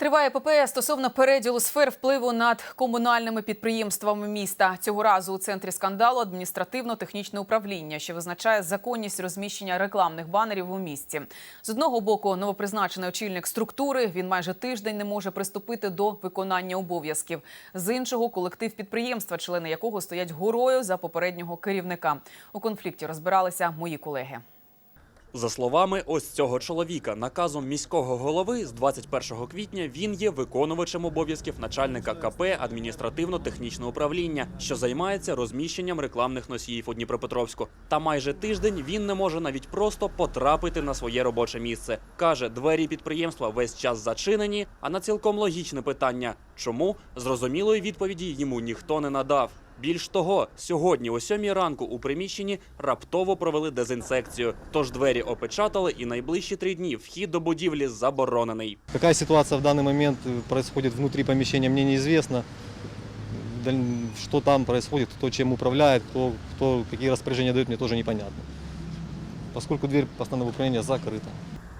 Триває ППС стосовно переділу сфер впливу над комунальними підприємствами міста. Цього разу у центрі скандалу адміністративно-технічне управління, що визначає законність розміщення рекламних банерів у місті. З одного боку, новопризначений очільник структури він майже тиждень не може приступити до виконання обов'язків. З іншого колектив підприємства, члени якого стоять горою за попереднього керівника. У конфлікті розбиралися мої колеги. За словами ось цього чоловіка, наказом міського голови з 21 квітня він є виконувачем обов'язків начальника КП адміністративно-технічне управління, що займається розміщенням рекламних носіїв у Дніпропетровську. Та майже тиждень він не може навіть просто потрапити на своє робоче місце. каже, двері підприємства весь час зачинені. А на цілком логічне питання, чому зрозумілої відповіді йому ніхто не надав. Більш того, сьогодні о сьомій ранку у приміщенні раптово провели дезінсекцію. Тож двері опечатали, і найближчі три дні вхід до будівлі заборонений. Какая ситуация в данный момент э, происходит внутри помещения, мне неизвестно. Даль- Что там происходит, кто чем управляет, кто, кто какие распоряжения дает, мне тоже непонятно. Поскольку дверь постановного управления закрыта.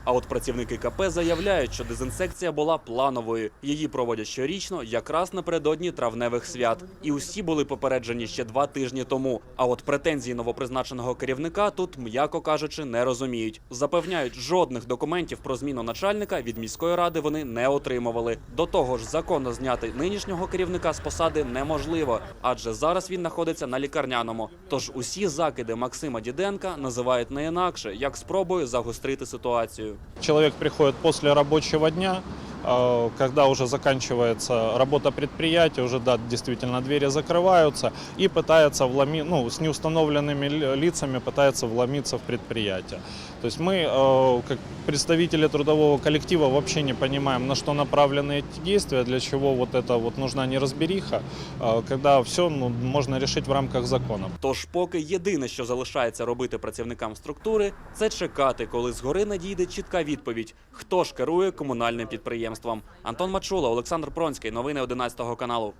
А от працівники КП заявляють, що дезінсекція була плановою. Її проводять щорічно, якраз напередодні травневих свят. І усі були попереджені ще два тижні тому. А от претензії новопризначеного керівника тут, м'яко кажучи, не розуміють. Запевняють, жодних документів про зміну начальника від міської ради вони не отримували. До того ж, законно зняти нинішнього керівника з посади неможливо, адже зараз він знаходиться на лікарняному. Тож усі закиди Максима Діденка називають не інакше, як спробою загострити ситуацію. Человек приходит после рабочего дня, когда уже заканчивается работа предприятия, уже, да, действительно, двери закрываются, и пытается вломить, ну, с неустановленными ли- лицами пытается вломиться в предприятие. То есть мы, э, как представители трудового коллектива, вообще не понимаем, на что направлены эти действия, для чего вот это вот нужна неразбериха, э, когда все ну, можно решить в рамках закона. Тож, поки єдине, що залишається робити працівникам структури, це чекати, коли згори надійде чітка відповідь, хто ж керує комунальним підприємством. Антон Мачула, Олександр Пронський, новини 11 каналу.